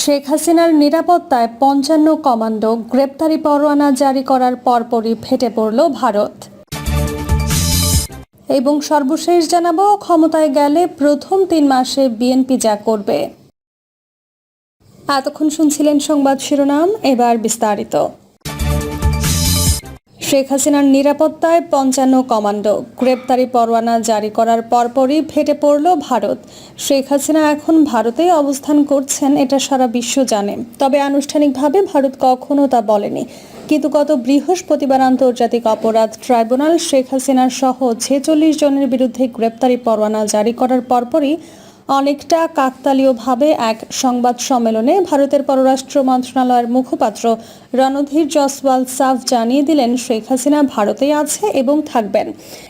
শেখ হাসিনার নিরাপত্তায় পঞ্চান্ন কমান্ডো গ্রেপ্তারি পরোয়ানা জারি করার পরপরই ফেটে পড়ল ভারত। এবং সর্বশেষ জানাব, ক্ষমতায় গেলে প্রথম তিন মাসে বিএনপি যা করবে। এতক্ষণ শুনছিলেন সংবাদ শিরোনাম, এবার বিস্তারিত। শেখ হাসিনার নিরাপত্তায় পঞ্চান্ন কমান্ডো। গ্রেপ্তারি পরোয়ানা জারি করার পরপরই ফেটে পড়ল ভারত। শেখ হাসিনা এখন ভারতেই অবস্থান করছেন, এটা সারা বিশ্ব জানে। তবে আনুষ্ঠানিকভাবে ভারত কখনো তা বলেনি। কিন্তু গত বৃহস্পতিবার আন্তর্জাতিক অপরাধ ট্রাইব্যুনাল শেখ হাসিনার সহ ছেচল্লিশ জনের বিরুদ্ধে গ্রেপ্তারি পরোয়ানা জারি করার পরপরই অনেকটা কাকতালীয়ভাবে এক সংবাদ সম্মেলনে ভারতের পররাষ্ট্র মন্ত্রণালয়ের মুখপাত্র রণধীর জসওয়াল সাফ জানিয়ে দিলেন, শেখ হাসিনা ভারতে আছে এবং থাকবেন।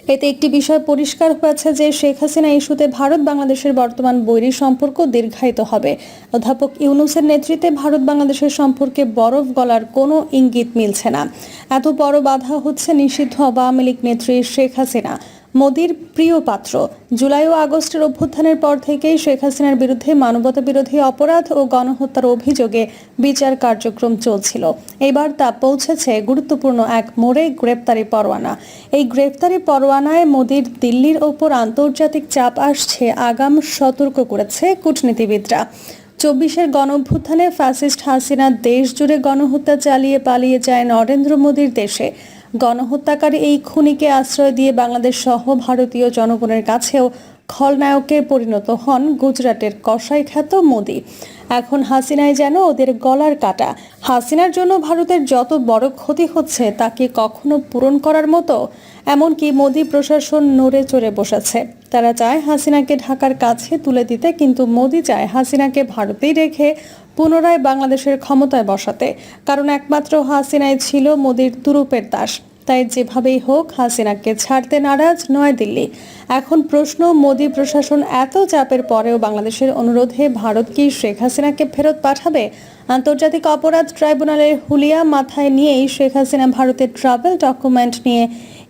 এতে একটি বিষয় পরিষ্কার হয়েছে যে, শেখ হাসিনা ইস্যুতে ভারত বাংলাদেশের বর্তমান বৈরী সম্পর্ক দীর্ঘায়িত হবে। অধ্যাপক ইউনুসের নেতৃত্বে ভারত বাংলাদেশের সম্পর্কে বরফ গলার কোনো ইঙ্গিত মিলছে না। এত বড় বাধা হচ্ছে নিষিদ্ধ আওয়ামী লীগ নেত্রী শেখ হাসিনা। মোদির প্রিয় পাত্র। জুলাই ও আগস্টের অভ্যুত্থানের পর থেকেই শেখ হাসিনার বিরুদ্ধে মানবতা বিরোধী অপরাধ ও গণহত্যার অভিযোগে বিচার কার্যক্রম চলছিল। এবার তা পৌঁছেছে গুরুত্বপূর্ণ এক মোড়ে গ্রেপ্তারি পরোয়ানা। এই গ্রেপ্তারি পরোয়ানায় মোদির দিল্লির ওপর আন্তর্জাতিক চাপ আসছে, আগাম সতর্ক করেছে কূটনীতিবিদরা। চব্বিশের গণঅভ্যুত্থানে ফ্যাসিস্ট হাসিনা দেশ জুড়ে গণহত্যা চালিয়ে পালিয়ে যায় নরেন্দ্র মোদীর দেশে। গণহত্যাকারী এই খুনিকে আশ্রয় দিয়ে বাংলাদেশ সহ ভারতীয় জনগণের কাছেও খলনায়কে পরিণত হন গুজরাটের কসাই খ্যাত মোদী। এখন হাসিনায় যেন ওদের গলার কাটা। হাসিনার জন্য ভারতের যত বড় ক্ষতি হচ্ছে তাকে কখনো পূরণ করার মতো? এমনকি মোদী প্রশাসন নড়ে চড়ে বসেছে। তারা চায় হাসিনাকে ঢাকার কাছে তুলে দিতে, কিন্তু মোদী চায় হাসিনাকে ভারতেই রেখে পুনরায় বাংলাদেশের ক্ষমতায় বসাতে। কারণ একমাত্র হাসিনাই ছিল মোদীর তুরুপের দাস। তাই যেভাবেই হোক হাসিনাকে ছাড়তে নারাজ নয়াদিল্লি এখন প্রশ্ন, মোদী প্রশাসন এত চাপের পরেও বাংলাদেশের অনুরোধে ভারত কি শেখ হাসিনাকে ফেরত পাঠাবে? আন্তর্জাতিক অপরাধ ট্রাইব্যুনালের হুলিয়া মাথায় নিয়েই শেখ হাসিনা ভারতের ট্রাভেল ডকুমেন্ট নিয়ে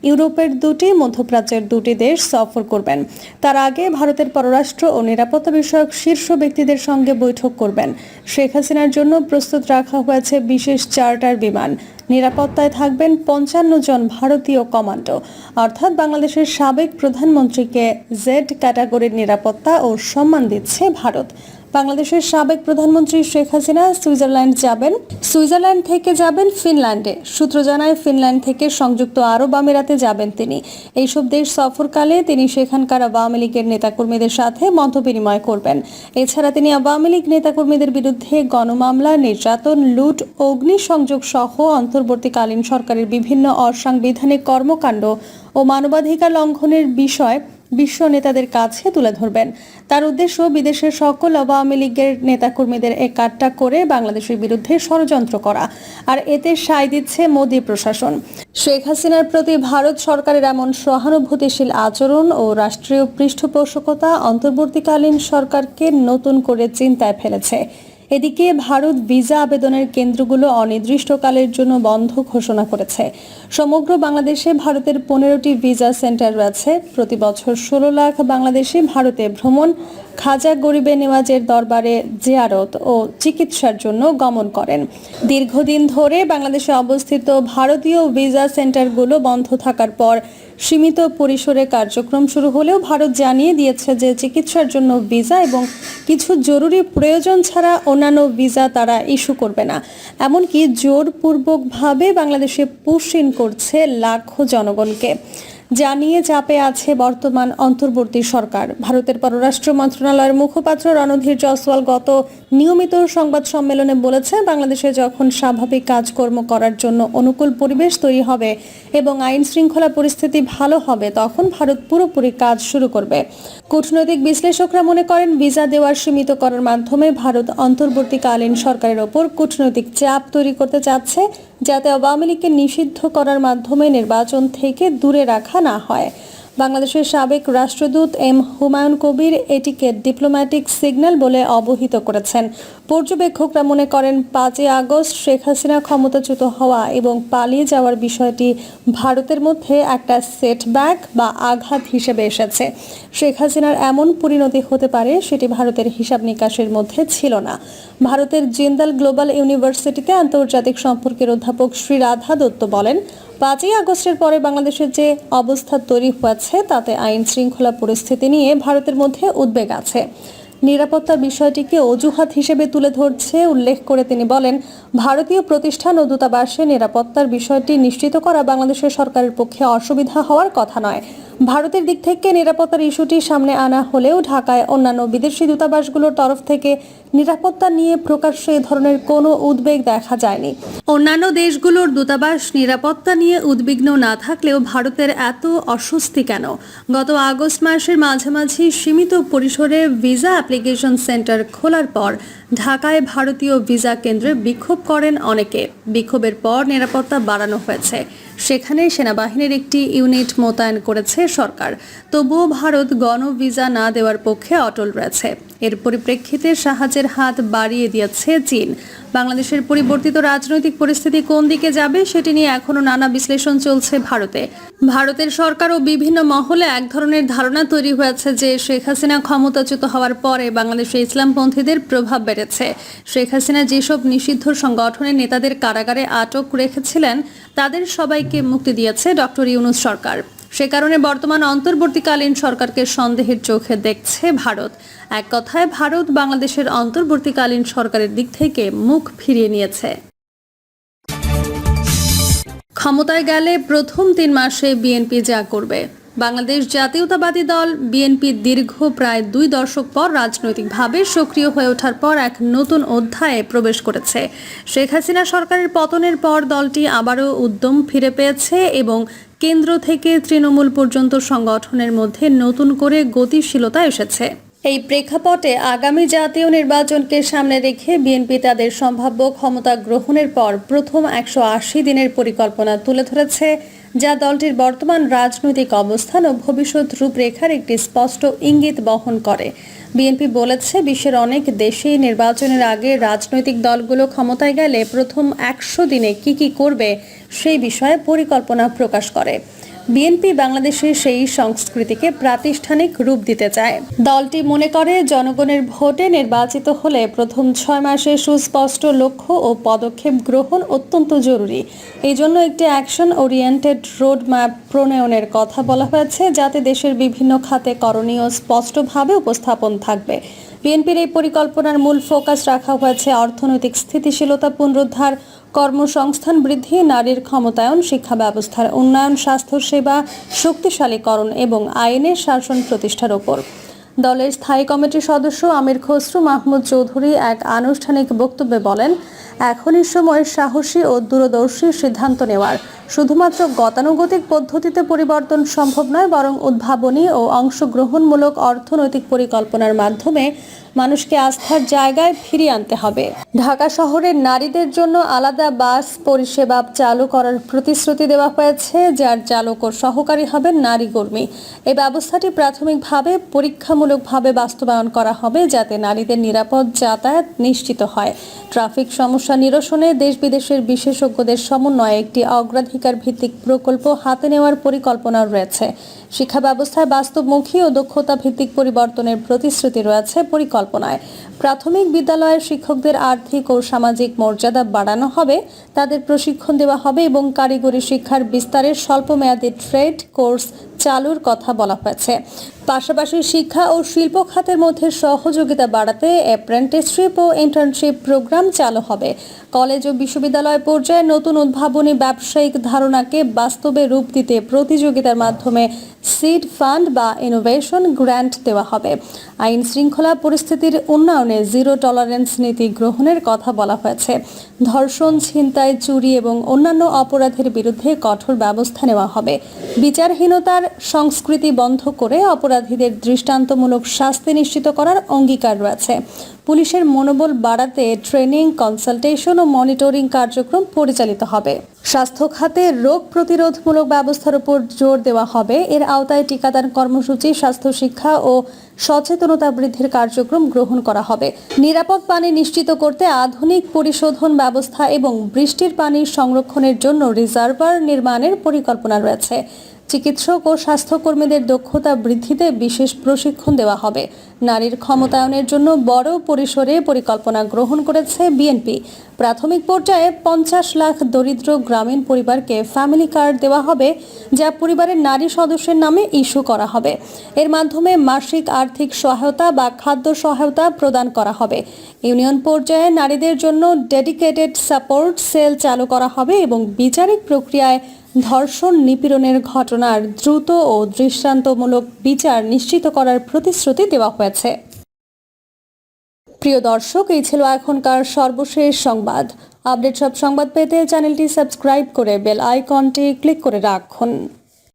ইউরোপের দুটি, মধ্যপ্রাচ্যের দুটি দেশ সফর করবেন। তার আগে ভারতের পররাষ্ট্র ও নিরাপত্তা বিষয়ক শীর্ষ ব্যক্তিদের সঙ্গে বৈঠক করবেন। শেখ হাসিনার জন্য প্রস্তুত রাখা হয়েছে বিশেষ চার্টার বিমান। নিরাপত্তায় থাকবেন পঞ্চান্ন জন ভারতীয় কমান্ডো। অর্থাৎ বাংলাদেশের সাবেক প্রধানমন্ত্রীকে জেড ক্যাটাগরির নিরাপত্তা ও সম্মান দিচ্ছে ভারত। বাংলাদেশের সাবেক প্রধানমন্ত্রী শেখ হাসিনা সুইজারল্যান্ড যাবেন। সুইজারল্যান্ড থেকে যাবেন ফিনল্যান্ডে। সূত্র জানায়, ফিনল্যান্ড থেকে সংযুক্ত আরব আমিরাতে যাবেন তিনি। এইসব দেশ সফরকালে তিনি সেখানকার আওয়ামী লীগের নেতাকর্মীদের সাথে মত বিনিময় করবেন। এছাড়া তিনি আওয়ামী লীগ নেতাকর্মীদের বিরুদ্ধে গণমামলা, নির্যাতন, লুট, অগ্নিসংযোগ সহ অন্তর্বর্তীকালীন সরকারের বিভিন্ন অসাংবিধানিক কর্মকাণ্ড ও মানবাধিকার লঙ্ঘনের বিষয় বিশ্ব নেতাদের কাছে তুলে ধরবেন। তার উদ্দেশ্য, বিদেশের সকল আওয়ামী লীগের নেতাকর্মীদের একাট্টা করে বাংলাদেশের বিরুদ্ধে ষড়যন্ত্র করা। আর এতে সায় দিচ্ছে মোদী প্রশাসন। শেখ হাসিনার প্রতি ভারত সরকারের এমন সহানুভূতিশীল আচরণ ও রাষ্ট্রীয় পৃষ্ঠপোষকতা অন্তর্বর্তীকালীন সরকারকে নতুন করে চিন্তায় ফেলেছে। এদিকে ভারত ভিসা আবেদনের কেন্দ্রগুলো অনির্দিষ্টকালের জন্য বন্ধ ঘোষণা করেছে। সমগ্র বাংলাদেশে ভারতের পনেরোটি ভিসা সেন্টার রয়েছে। প্রতি বছর ষোলো লাখ বাংলাদেশি ভারতে ভ্রমণ, খাজা গরিবে নেওয়াজের দরবারে জিয়ারত ও চিকিৎসার জন্য গমন করেন। দীর্ঘদিন ধরে বাংলাদেশে অবস্থিত ভারতীয় ভিসা সেন্টারগুলো বন্ধ থাকার পর সীমিত পরিসরে কার্যক্রম শুরু হলেও ভারত জানিয়ে দিয়েছে যে চিকিৎসার জন্য ভিসা এবং কিছু জরুরি প্রয়োজন ছাড়া অন্যান্য ভিসা তারা ইস্যু করবে না। এমনকি জোরপূর্বকভাবে বাংলাদেশে পুষিন করছে লাখো জনগণকে। জানিয়ে চাপে আছে বর্তমান অন্তর্বর্তী সরকার। ভারতের পররাষ্ট্র মন্ত্রণালয়ের মুখপাত্র রণধীর জয়সওয়াল গত নিয়মিত সংবাদ সম্মেলনে বলেছে, বাংলাদেশে যখন স্বাভাবিক কাজকর্ম করার জন্য অনুকূল পরিবেশ তৈরি হবে এবং আইন শৃঙ্খলা পরিস্থিতি ভালো হবে, তখন ভারত পুরোপুরি কাজ শুরু করবে। কূটনৈতিক বিশ্লেষকরা মনে করেন, ভিসা দেওয়ার সীমিত করার মাধ্যমে ভারত অন্তর্বর্তীকালীন সরকারের ওপর কূটনৈতিক চাপ তৈরি করতে চাচ্ছে, যাতে আওয়ামী লীগকে নিষিদ্ধ করার মাধ্যমে নির্বাচন থেকে দূরে রাখা না হয়। বাংলাদেশের সাবেক রাষ্ট্রদূত এম হুমায়ুন কবির এটিকে ডিপ্লোম্যাটিক সিগন্যাল বলে অবহিত করেছেন। পর্যবেক্ষকরা মনে করেন, পাঁচই আগস্ট শেখ হাসিনা ক্ষমতাচ্যুত হওয়া এবং পালিয়ে যাওয়ার বিষয়টি ভারতের মধ্যে একটা সেটব্যাক বা আঘাত হিসেবে এসেছে। শেখ হাসিনার এমন পরিণতি হতে পারে সেটি ভারতের হিসাব নিকাশের মধ্যে ছিল না। ভারতের জিন্দাল গ্লোবাল ইউনিভার্সিটিতে আন্তর্জাতিক সম্পর্কের অধ্যাপক শ্রী রাধা দত্ত বলেন পাঁচই আগস্টের পরে বাংলাদেশের যে অবস্থা তৈরি হয়েছে, তাতে আইন শৃঙ্খলা পরিস্থিতি নিয়ে ভারতের মধ্যে উদ্বেগ আছে। নিরাপত্তার বিষয়টিকে অজুহাত হিসেবে তুলে ধরছে, উল্লেখ করে তিনি বলেন, ভারতীয় প্রতিষ্ঠান ও দূতাবাসে নিরাপত্তার বিষয়টি নিশ্চিত করা বাংলাদেশের সরকারের পক্ষে অসুবিধা হওয়ার কথা নয়। ভারতের দিক থেকে নিরাপত্তার ইস্যুটি সামনে আনা হলেও ঢাকায় অন্যান্য বিদেশি দূতাবাসগুলোর তরফ থেকে নিরাপত্তা নিয়ে প্রকাশ্যে এ ধরনের কোনো উদ্বেগ দেখা যায়নি। অন্যান্য দেশগুলোর দূতাবাস নিরাপত্তা নিয়ে উদ্বিগ্ন না থাকলেও ভারতের এত অস্বস্তি কেন? গত আগস্ট মাসের মাঝামাঝি সীমিত পরিসরে ভিসা অ্যাপ্লিকেশন সেন্টার খোলার পর ঢাকায় ভারতীয় ভিসা কেন্দ্রে বিক্ষোভ করেন অনেকে। বিক্ষোভের পর নিরাপত্তা বাড়ানো হয়েছে। সেখানে সেনাবাহিনীর একটি ইউনিট মোতায়েন করেছে সরকার। তবুও ভারত গণ ভিসা না দেওয়ার পক্ষে অটল রয়েছে। এর পরিপ্রেক্ষিতে সাহায্যের হাত বাড়িয়ে দিয়েছে চীন। বাংলাদেশের পরিবর্তিত রাজনৈতিক পরিস্থিতি কোন দিকে যাবে সেটি নিয়ে এখনও নানা বিশ্লেষণ চলছে ভারতে। ভারতের সরকার ও বিভিন্ন মহলে এক ধরনের ধারণা তৈরি হয়েছে যে শেখ হাসিনা ক্ষমতাচ্যুত হওয়ার পরে বাংলাদেশে ইসলামপন্থীদের প্রভাব বেড়েছে। শেখ হাসিনা যেসব নিষিদ্ধ সংগঠনের নেতাদের কারাগারে আটক রেখেছিলেন, তাদের সবাইকে মুক্তি দিয়েছে ডক্টর ইউনুস সরকার। সে কারণে বর্তমান অন্তর্বর্তীকালীন সরকারকে সন্দেহের চোখে দেখছে ভারত। এক কথায়, ভারত বাংলাদেশের অন্তর্বর্তীকালীন সরকারের দিক থেকে মুখ ফিরিয়ে নিয়েছে। ক্ষমতায় গেলে প্রথম তিন মাসে বিএনপি যা করবে। বাংলাদেশ জাতীয়তাবাদী দল বিএনপি দীর্ঘ প্রায় দুই দশক পর রাজনৈতিকভাবে সক্রিয় হয়ে ওঠার পর এক নতুন অধ্যায়ে প্রবেশ করেছে। শেখ হাসিনা সরকারের পতনের পর দলটি আবারও উদ্যম ফিরে পেয়েছে এবং কেন্দ্র থেকে তৃণমূল পর্যন্ত সংগঠনের মধ্যে নতুন করে গতিশীলতা এসেছে। এই প্রেক্ষাপটে আগামী জাতীয় নির্বাচনকে সামনে রেখে বিএনপি তাদের সম্ভাব্য ক্ষমতা গ্রহণের পর প্রথম একশো আশি দিনের পরিকল্পনা তুলে ধরেছে যা দলটির বর্তমান রাজনৈতিক অবস্থান ও ভবিষ্যৎ রূপরেখার একটি স্পষ্ট ইঙ্গিত বহন করে। বিএনপি বলেছে, বিশ্বের অনেক দেশে নির্বাচনের আগে রাজনৈতিক দলগুলো ক্ষমতায় গেলে প্রথম একশো দিনে কি কি করবে সেই বিষয়ে পরিকল্পনা প্রকাশ করে। বিএনপি বাংলাদেশের সেই সংস্কৃতিকে প্রাতিষ্ঠানিক রূপ দিতে চায়। দলটি মনে করে, জনগণের ভোটে নির্বাচিত হলে প্রথম ছয় মাসে সুস্পষ্ট লক্ষ্য ও পদক্ষেপ গ্রহণ অত্যন্ত জরুরি। এই জন্য একটি অ্যাকশন ওরিয়েন্টেড রোড ম্যাপ প্রণয়নের কথা বলা হয়েছে, যাতে দেশের বিভিন্ন খাতে করণীয় স্পষ্টভাবে উপস্থাপন থাকবে। বিএনপির এই পরিকল্পনার মূল ফোকাস রাখা হয়েছে অর্থনৈতিক স্থিতিশীলতা পুনরুদ্ধার কর্মসংস্থান বৃদ্ধি, নারীর ক্ষমতায়ন শিক্ষা ব্যবস্থার উন্নয়ন, স্বাস্থ্যসেবা শক্তিশালীকরণ এবং আইনের শাসন প্রতিষ্ঠার ওপর। দলের স্থায়ী কমিটির সদস্য আমির খসরু মাহমুদ চৌধুরী এক আনুষ্ঠানিক বক্তব্যে বলেন, এখনই সময় সাহসী ও দূরদর্শী সিদ্ধান্ত নেওয়ার। শুধুমাত্র গতানুগতিক পদ্ধতিতে পরিবর্তন সম্ভব নয়, বরং উদ্ভাবনী ও অংশগ্রহণমূলক অর্থনৈতিক পরিকল্পনার মাধ্যমে মানুষকে আস্থার জায়গায় ফিরিয়ে আনতে হবে। ঢাকা শহরের নারীদের জন্য আলাদা বাস পরিষেবা চালু করার প্রতিশ্রুতি দেওয়া হয়েছে, যার চালক ও সহকারী হবেন নারী কর্মী। এই ব্যবস্থাটি প্রাথমিকভাবে পরীক্ষামূলকভাবে বাস্তবায়ন করা হবে, যাতে নারীদের নিরাপদ যাতায়াত নিশ্চিত হয়। ট্রাফিক সমস্যা নিরসনে দেশ বিদেশের বিশেষজ্ঞদের সমন্বয়ে একটি অগ্রাধিকার ভিত্তিক প্রকল্প হাতে নেওয়ার পরিকল্পনা রয়েছে। শিক্ষা ব্যবস্থায় বাস্তবমুখী ও দক্ষতা ভিত্তিক পরিবর্তনের প্রতিশ্রুতি রয়েছে পরিকল্পনায়। প্রাথমিক বিদ্যালয়ের শিক্ষকদের আর্থিক ও সামাজিক মর্যাদা বাড়ানো হবে, তাদের প্রশিক্ষণ দেওয়া হবে এবং কারিগরি শিক্ষার বিস্তারের স্বল্পমেয়াদী ট্রেড কোর্স চালুর কথা বলা হয়েছে। পাশাপাশি শিক্ষা ও শিল্প খাতের মধ্যে সহযোগিতা বাড়াতে অ্যাপ্রেন্টিসশিপ ও ইন্টার্নশিপ প্রোগ্রাম চালু হবে। কলেজ ও বিশ্ববিদ্যালয় পর্যায়ে নতুন উদ্ভাবনী ব্যবসায়িক ধারণাকে বাস্তবে রূপ দিতে প্রতিযোগিতার মাধ্যমে সিড ফান্ড বা ইনোভেশন গ্র্যান্ট দেওয়া হবে। আইন শৃঙ্খলা পরিস্থিতির উন্নয়নে জিরো টলারেন্স নীতি গ্রহণের কথা বলা হয়েছে। ধর্ষণ, ছিনতাই, চুরি এবং অন্যান্য অপরাধের বিরুদ্ধে কঠোর ব্যবস্থা নেওয়া হবে। বিচারহীনতার সংস্কৃতি বন্ধ করে অপরাধীদের দৃষ্টান্তমূলক শাস্তি নিশ্চিত করার অঙ্গীকার রয়েছে। পুলিশের মনোবল বাড়াতে ট্রেনিং, কনসালটেশন ও মনিটরিং কার্যক্রম পরিচালিত হবে। স্বাস্থ্য খাতে রোগ প্রতিরোধমূলক ব্যবস্থার উপর জোর দেওয়া হবে। এর আওতায় টিকাদান কর্মসূচি স্বাস্থ্য শিক্ষা ও সচেতনতা বৃদ্ধির কার্যক্রম গ্রহণ করা হবে। নিরাপদ পানি নিশ্চিত করতে আধুনিক পরিশোধন ব্যবস্থা এবং বৃষ্টির পানির সংরক্ষণের জন্য রিজার্ভার নির্মাণের পরিকল্পনা রয়েছে। চিকিৎসক ও স্বাস্থ্যকর্মীদের দক্ষতা বৃদ্ধিতে বিশেষ প্রশিক্ষণ দেওয়া হবে। নারীর ক্ষমতায়নের জন্য বড় পরিসরে পরিকল্পনা গ্রহণ করেছে বিএনপি। প্রাথমিক পর্যায়ে পঞ্চাশ লাখ দরিদ্র গ্রামীণ পরিবারকে ফ্যামিলি কার্ড দেওয়া হবে, যা পরিবারের নারী সদস্যের নামে ইস্যু করা হবে। এর মাধ্যমে মাসিক আর্থিক সহায়তা বা খাদ্য সহায়তা প্রদান করা হবে। ইউনিয়ন পর্যায়ে নারীদের জন্য ডেডিকেটেড সাপোর্ট সেল চালু করা হবে এবং বিচারিক প্রক্রিয়ায় ধর্ষণ নিপীড়নের ঘটনার দ্রুত ও দৃষ্টান্তমূলক বিচার নিশ্চিত করার প্রতিশ্রুতি দেওয়া হয়েছে। প্রিয় দর্শক, এই ছিল এখনকার সর্বশেষ সংবাদ। আপডেট সব সংবাদ পেতে চ্যানেলটি সাবস্ক্রাইব করে বেল আইকনটি ক্লিক করে রাখুন।